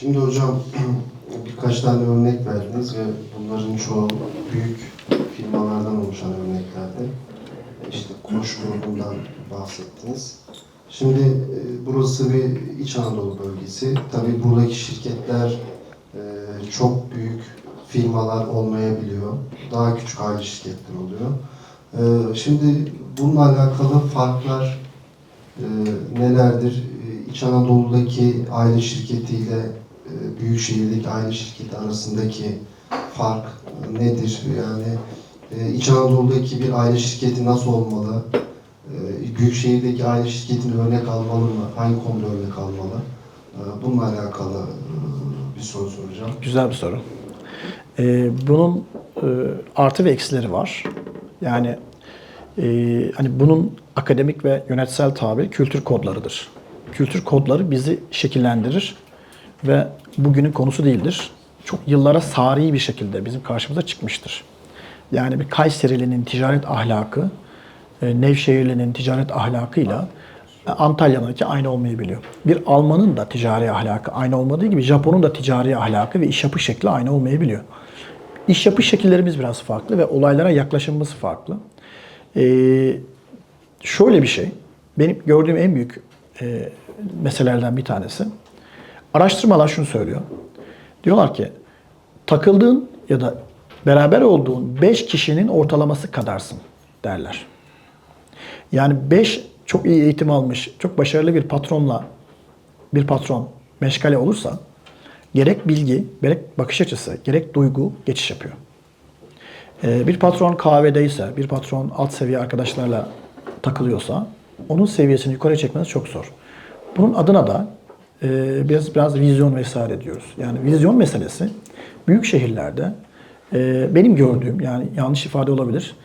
Şimdi hocam birkaç tane örnek verdiniz ve bunların çoğu büyük firmalardan oluşan örneklerdi. İşte Koç grubundan bahsettiniz. Şimdi e, burası bir İç Anadolu bölgesi. Tabii buradaki şirketler e, çok büyük firmalar olmayabiliyor. Daha küçük aile şirketler oluyor. E, Şimdi bununla alakalı farklar e, nelerdir? İç Anadolu'daki aile şirketiyle büyük şehirdeki aile şirketi arasındaki fark e, nedir? Yani e, İç Anadolu'daki bir aile şirketi nasıl olmalı? E, Büyük şehirdeki aile şirketini örnek almalı mı? Hangi konuda örnek almalı? E, Bununla alakalı e, bir soru soracağım. Güzel bir soru. Bunun e, artı ve eksileri var. Yani e, hani bunun akademik ve yönetsel tabiri kültür kodlarıdır. Kültür kodları bizi şekillendirir ve bugünün konusu değildir. Çok yıllara sari bir şekilde bizim karşımıza çıkmıştır. Yani bir Kayserili'nin ticaret ahlakı, e, Nevşehirli'nin ticaret ahlakıyla e, Antalya'daki aynı olmayabiliyor. Bir Alman'ın da ticari ahlakı aynı olmadığı gibi Japon'un da ticari ahlakı ve iş yapış şekli aynı olmayabiliyor. İş yapış şekillerimiz biraz farklı ve olaylara yaklaşımımız farklı. Ee, şöyle bir şey, benim gördüğüm en büyük e, meselelerden bir tanesi. Araştırmalar şunu söylüyor. Diyorlar ki takıldığın ya da beraber olduğun 5 kişinin ortalaması kadarsın derler. Yani 5 çok iyi eğitim almış, çok başarılı bir patronla bir patron meşgale olursa gerek bilgi, gerek bakış açısı, gerek duygu geçiş yapıyor. Ee, bir patron kahvedeyse, bir patron alt seviye arkadaşlarla takılıyorsa onun seviyesini yukarı çekmeniz çok zor. Bunun adına da e, biraz biraz vizyon vesaire diyoruz. Yani vizyon meselesi büyük şehirlerde e, benim gördüğüm yani yanlış ifade olabilir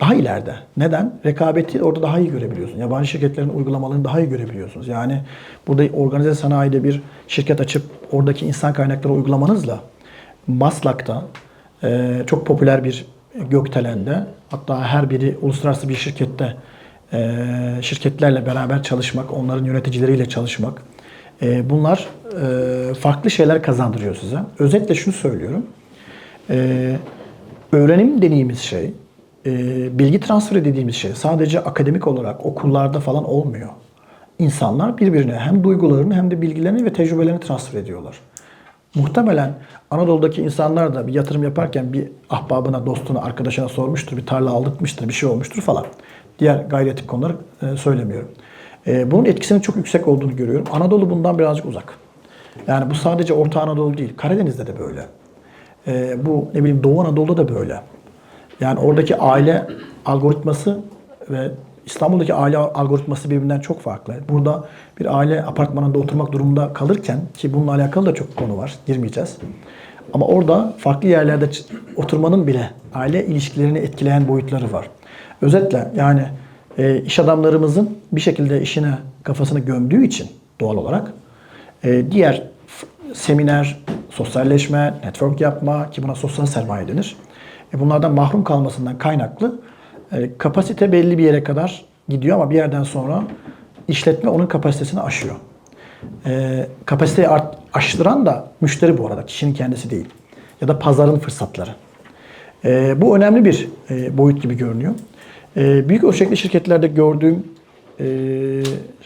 daha ileride. Neden? Rekabeti orada daha iyi görebiliyorsun. Yabancı şirketlerin uygulamalarını daha iyi görebiliyorsunuz. Yani burada organize sanayide bir şirket açıp oradaki insan kaynakları uygulamanızla Maslak'ta e, çok popüler bir gökdelende hatta her biri uluslararası bir şirkette e, şirketlerle beraber çalışmak, onların yöneticileriyle çalışmak e, bunlar e, farklı şeyler kazandırıyor size. Özetle şunu söylüyorum. E, öğrenim dediğimiz şey, e, bilgi transferi dediğimiz şey sadece akademik olarak okullarda falan olmuyor. İnsanlar birbirine hem duygularını hem de bilgilerini ve tecrübelerini transfer ediyorlar. Muhtemelen Anadolu'daki insanlar da bir yatırım yaparken bir ahbabına, dostuna, arkadaşına sormuştur, bir tarla aldırtmıştır, bir şey olmuştur falan. Diğer gayri etik konuları e, söylemiyorum. E, bunun etkisinin çok yüksek olduğunu görüyorum. Anadolu bundan birazcık uzak. Yani bu sadece Orta Anadolu değil, Karadeniz'de de böyle. E, bu ne bileyim Doğu Anadolu'da da böyle. Yani oradaki aile algoritması ve İstanbul'daki aile algoritması birbirinden çok farklı. Burada bir aile apartmanında oturmak durumunda kalırken ki bununla alakalı da çok konu var, girmeyeceğiz. Ama orada farklı yerlerde oturmanın bile aile ilişkilerini etkileyen boyutları var. Özetle yani e, iş adamlarımızın bir şekilde işine kafasını gömdüğü için doğal olarak e, diğer seminer, sosyalleşme, network yapma ki buna sosyal sermaye denir. E, bunlardan mahrum kalmasından kaynaklı e, kapasite belli bir yere kadar gidiyor ama bir yerden sonra işletme onun kapasitesini aşıyor. E, kapasiteyi art, aştıran da müşteri bu arada, kişinin kendisi değil. Ya da pazarın fırsatları. E, bu önemli bir e, boyut gibi görünüyor. E, büyük ölçekli şirketlerde gördüğüm e,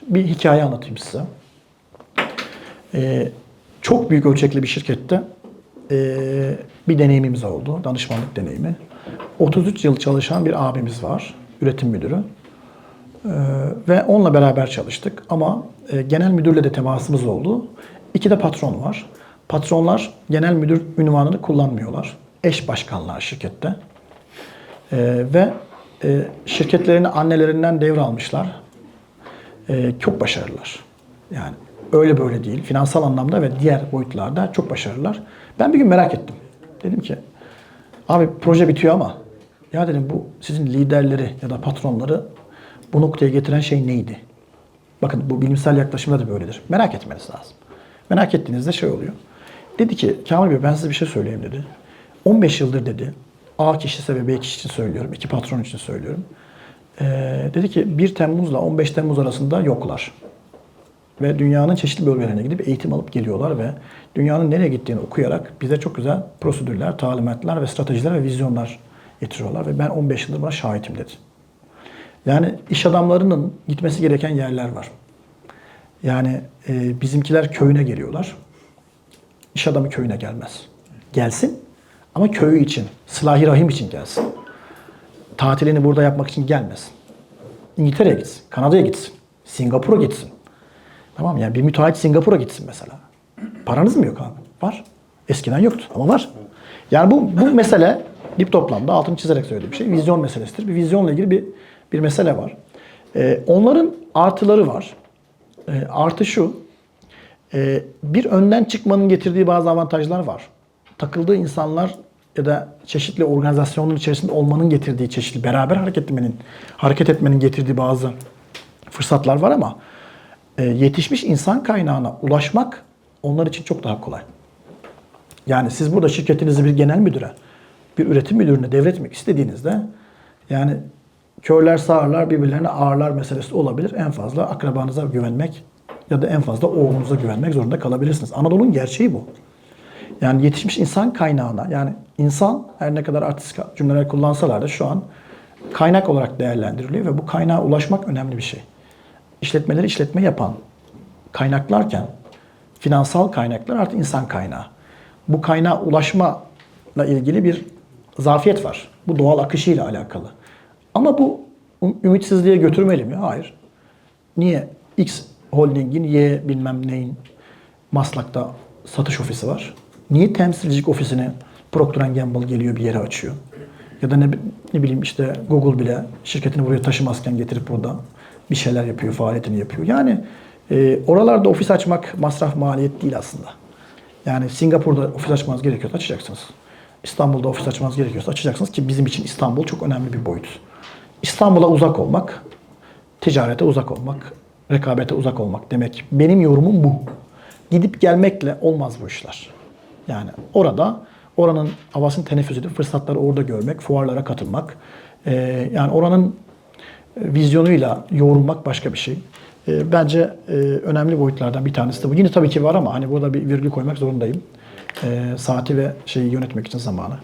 bir hikaye anlatayım size. E, çok büyük ölçekli bir şirkette e, bir deneyimimiz oldu. Danışmanlık deneyimi. 33 yıl çalışan bir abimiz var. Üretim müdürü. E, ve onunla beraber çalıştık. Ama e, genel müdürle de temasımız oldu. İki de patron var. Patronlar genel müdür ünvanını kullanmıyorlar. Eş başkanlar şirkette. E, ve e, şirketlerini annelerinden devralmışlar. E, çok başarılılar. Yani öyle böyle değil. Finansal anlamda ve diğer boyutlarda çok başarılılar. Ben bir gün merak ettim. Dedim ki abi proje bitiyor ama ya dedim bu sizin liderleri ya da patronları bu noktaya getiren şey neydi? Bakın bu bilimsel yaklaşımda da böyledir. Merak etmeniz lazım. Merak ettiğinizde şey oluyor. Dedi ki Kamil Bey ben size bir şey söyleyeyim dedi. 15 yıldır dedi A kişisi ve B kişi için söylüyorum. iki patron için söylüyorum. Ee, dedi ki 1 Temmuz'la 15 Temmuz arasında yoklar. ve dünyanın çeşitli bölgelerine gidip eğitim alıp geliyorlar ve dünyanın nereye gittiğini okuyarak bize çok güzel prosedürler, talimatlar ve stratejiler ve vizyonlar getiriyorlar ve ben 15 yıldır buna şahitim dedi. Yani iş adamlarının gitmesi gereken yerler var. Yani e, bizimkiler köyüne geliyorlar. İş adamı köyüne gelmez. Gelsin ama köyü için, sılahi rahim için gelsin. Tatilini burada yapmak için gelmesin. İngiltere'ye gitsin, Kanada'ya gitsin, Singapur'a gitsin. Tamam yani bir müteahhit Singapur'a gitsin mesela. Paranız mı yok abi? Var. Eskiden yoktu ama var. Yani bu, bu mesele dip toplamda altını çizerek söylediğim şey. Vizyon meselesidir. Bir vizyonla ilgili bir, bir mesele var. Ee, onların artıları var. Ee, artı şu. e, bir önden çıkmanın getirdiği bazı avantajlar var. Takıldığı insanlar ya da çeşitli organizasyonların içerisinde olmanın getirdiği çeşitli beraber hareket etmenin hareket etmenin getirdiği bazı fırsatlar var ama e, yetişmiş insan kaynağına ulaşmak onlar için çok daha kolay. Yani siz burada şirketinizi bir genel müdüre, bir üretim müdürüne devretmek istediğinizde yani körler sağırlar birbirlerine ağırlar meselesi olabilir. En fazla akrabanıza güvenmek ya da en fazla oğlunuza güvenmek zorunda kalabilirsiniz. Anadolu'nun gerçeği bu. Yani yetişmiş insan kaynağına yani insan her ne kadar artistik cümleler kullansalar da şu an kaynak olarak değerlendiriliyor ve bu kaynağa ulaşmak önemli bir şey. İşletmeleri işletme yapan kaynaklarken finansal kaynaklar artı insan kaynağı. Bu kaynağa ulaşmayla ilgili bir zafiyet var. Bu doğal akışıyla alakalı. Ama bu üm- ümitsizliğe götürmeli mi? Hayır. Niye X Holding'in Y bilmem neyin Maslak'ta satış ofisi var? Niye temsilcilik ofisini Procter Gamble geliyor bir yere açıyor? Ya da ne, ne bileyim işte Google bile şirketini buraya taşımazken getirip burada bir şeyler yapıyor, faaliyetini yapıyor. Yani e, oralarda ofis açmak masraf maliyet değil aslında. Yani Singapur'da ofis açmanız gerekiyorsa açacaksınız. İstanbul'da ofis açmanız gerekiyorsa açacaksınız ki bizim için İstanbul çok önemli bir boyut. İstanbul'a uzak olmak, ticarete uzak olmak, rekabete uzak olmak demek. Benim yorumum bu. Gidip gelmekle olmaz bu işler. Yani orada oranın havasını teneffüs edip fırsatları orada görmek, fuarlara katılmak. Ee, yani oranın e, vizyonuyla yoğrulmak başka bir şey. Ee, bence e, önemli boyutlardan bir tanesi de bu. Yine tabii ki var ama hani burada bir virgül koymak zorundayım. Ee, saati ve şeyi yönetmek için zamanı.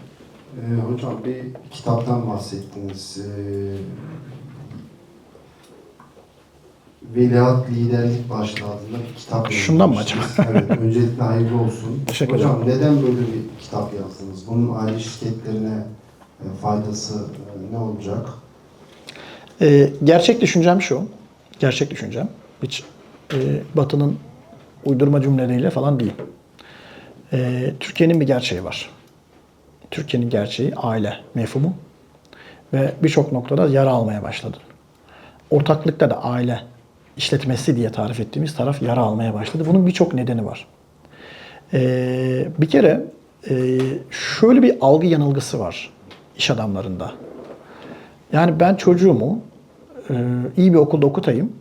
Ee, hocam bir kitaptan bahsettiniz. Ee, Veliaht Liderlik başlığı altında bir kitap Şundan mı yazmışsınız. Evet, öncelikle hayırlı olsun. Teşekkür Hocam ederim. neden böyle bir kitap yazdınız? Bunun aile şirketlerine e, faydası e, ne olacak? Ee, gerçek düşüncem şu. Gerçek düşüncem. Hiç e, Batı'nın uydurma cümleleriyle falan değil. Ee, Türkiye'nin bir gerçeği var. Türkiye'nin gerçeği aile mefhumu. Ve birçok noktada yara almaya başladı. Ortaklıkta da aile işletmesi diye tarif ettiğimiz taraf yara almaya başladı. Bunun birçok nedeni var. Ee, bir kere e, şöyle bir algı yanılgısı var iş adamlarında. Yani ben çocuğumu e, iyi bir okulda okutayım.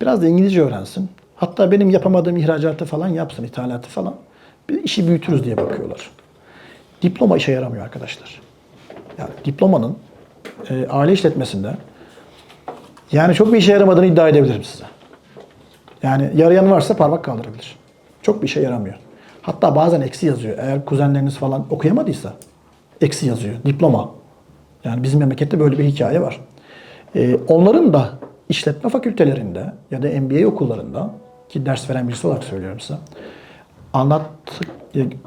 Biraz da İngilizce öğrensin. Hatta benim yapamadığım ihracatı falan yapsın, ithalatı falan. Bir işi büyütürüz diye bakıyorlar. Diploma işe yaramıyor arkadaşlar. Yani diplomanın e, aile işletmesinde yani çok bir işe yaramadığını iddia edebilirim size. Yani yarayan varsa parmak kaldırabilir. Çok bir işe yaramıyor. Hatta bazen eksi yazıyor. Eğer kuzenleriniz falan okuyamadıysa eksi yazıyor. Diploma. Yani bizim memlekette böyle bir hikaye var. Ee, onların da işletme fakültelerinde ya da MBA okullarında ki ders veren birisi olarak söylüyorum size. Anlat,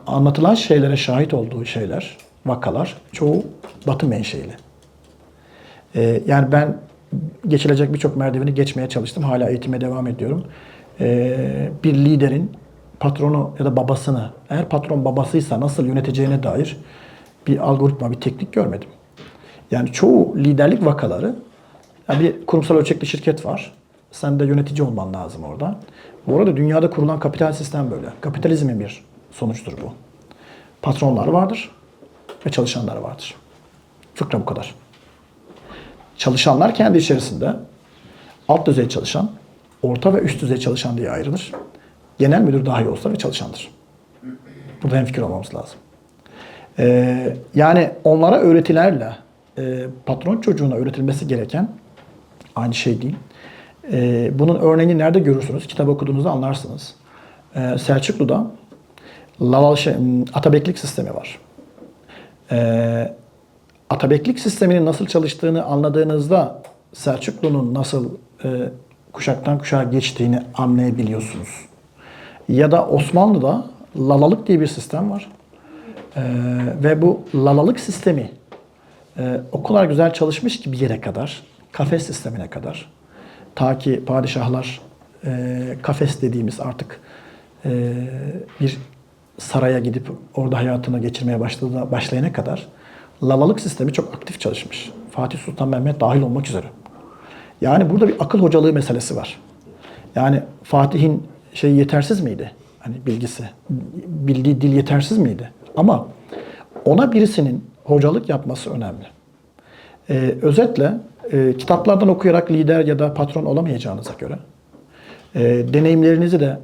anlatılan şeylere şahit olduğu şeyler, vakalar çoğu batı menşeili. Ee, yani ben geçilecek birçok merdiveni geçmeye çalıştım. Hala eğitime devam ediyorum. Ee, bir liderin patronu ya da babasını, eğer patron babasıysa nasıl yöneteceğine dair bir algoritma, bir teknik görmedim. Yani çoğu liderlik vakaları, yani bir kurumsal ölçekli şirket var. Sen de yönetici olman lazım orada. Bu arada dünyada kurulan kapital sistem böyle. Kapitalizmin bir sonuçtur bu. Patronlar vardır ve çalışanlar vardır. Fıkra bu kadar. Çalışanlar kendi içerisinde alt düzey çalışan, orta ve üst düzey çalışan diye ayrılır. Genel müdür dahi olsa ve çalışandır. Burada hemfikir olmamız lazım. Ee, yani onlara öğretilerle e, patron çocuğuna öğretilmesi gereken aynı şey değil. E, bunun örneğini nerede görürsünüz? Kitap okuduğunuzda anlarsınız. E, Selçuklu'da Lalal şey, atabeklik sistemi var. E, atabeklik sisteminin nasıl çalıştığını anladığınızda Selçuklu'nun nasıl e, kuşaktan kuşağa geçtiğini anlayabiliyorsunuz. Ya da Osmanlı'da lalalık diye bir sistem var. Ee, ve bu lalalık sistemi e, o kadar güzel çalışmış ki bir yere kadar, kafes sistemine kadar. Ta ki padişahlar e, kafes dediğimiz artık e, bir saraya gidip orada hayatını geçirmeye başladı, başlayana kadar lalalık sistemi çok aktif çalışmış. Fatih Sultan Mehmet dahil olmak üzere. Yani burada bir akıl hocalığı meselesi var. Yani Fatih'in şey yetersiz miydi? Hani bilgisi, bildiği dil yetersiz miydi? Ama ona birisinin hocalık yapması önemli. Ee, özetle e, kitaplardan okuyarak lider ya da patron olamayacağınıza göre, e, deneyimlerinizi de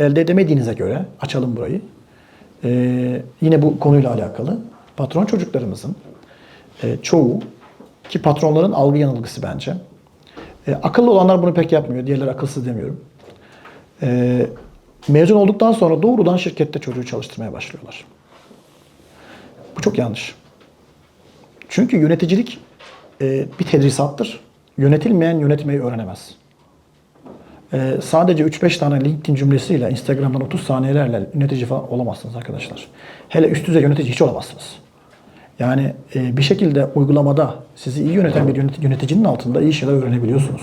elde edemediğinize göre açalım burayı. E, yine bu konuyla alakalı patron çocuklarımızın e, çoğu ki patronların algı yanılgısı bence. E, akıllı olanlar bunu pek yapmıyor. Diğerleri akılsız demiyorum. E, mezun olduktan sonra doğrudan şirkette çocuğu çalıştırmaya başlıyorlar. Bu çok yanlış. Çünkü yöneticilik e, bir tedrisattır. Yönetilmeyen yönetmeyi öğrenemez. E, sadece 3-5 tane LinkedIn cümlesiyle, Instagram'dan 30 saniyelerle yönetici falan olamazsınız arkadaşlar. Hele üst düzey yönetici hiç olamazsınız. Yani e, bir şekilde uygulamada sizi iyi yöneten bir yöneti- yöneticinin altında iyi şeyler öğrenebiliyorsunuz.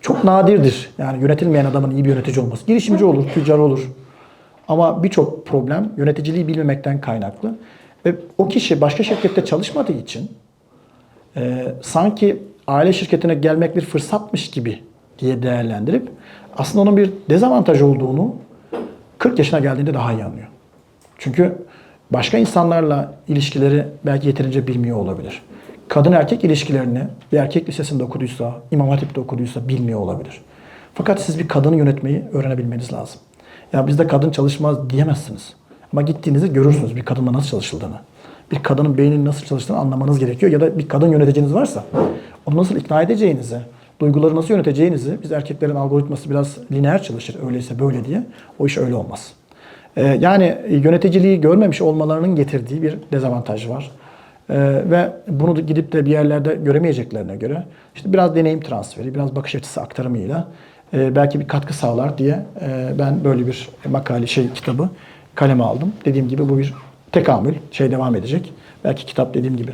Çok nadirdir yani yönetilmeyen adamın iyi bir yönetici olması. Girişimci olur, tüccar olur. Ama birçok problem yöneticiliği bilmemekten kaynaklı. Ve o kişi başka şirkette çalışmadığı için e, sanki aile şirketine gelmek bir fırsatmış gibi diye değerlendirip aslında onun bir dezavantaj olduğunu 40 yaşına geldiğinde daha iyi anlıyor. Çünkü başka insanlarla ilişkileri belki yeterince bilmiyor olabilir. Kadın erkek ilişkilerini bir erkek lisesinde okuduysa, imam hatipte okuduysa bilmiyor olabilir. Fakat siz bir kadını yönetmeyi öğrenebilmeniz lazım. Ya bizde kadın çalışmaz diyemezsiniz. Ama gittiğinizde görürsünüz bir kadınla nasıl çalışıldığını. Bir kadının beyninin nasıl çalıştığını anlamanız gerekiyor. Ya da bir kadın yöneticiniz varsa onu nasıl ikna edeceğinizi, duyguları nasıl yöneteceğinizi, biz erkeklerin algoritması biraz lineer çalışır öyleyse böyle diye. O iş öyle olmaz. Ee, yani yöneticiliği görmemiş olmalarının getirdiği bir dezavantaj var. Ee, ve bunu gidip de bir yerlerde göremeyeceklerine göre işte biraz deneyim transferi, biraz bakış açısı aktarımıyla e, belki bir katkı sağlar diye e, ben böyle bir makale şey kitabı kaleme aldım. Dediğim gibi bu bir tekamül, şey devam edecek. Belki kitap dediğim gibi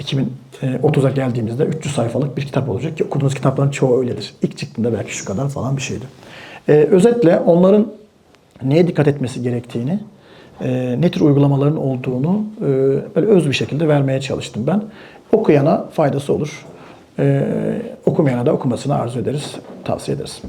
2030'a geldiğimizde 300 sayfalık bir kitap olacak ki okuduğunuz kitapların çoğu öyledir. İlk çıktığında belki şu kadar falan bir şeydi. Ee, özetle onların neye dikkat etmesi gerektiğini, e, ne tür uygulamaların olduğunu e, böyle öz bir şekilde vermeye çalıştım ben. Okuyana faydası olur. E, okumayana da okumasını arzu ederiz, tavsiye ederiz.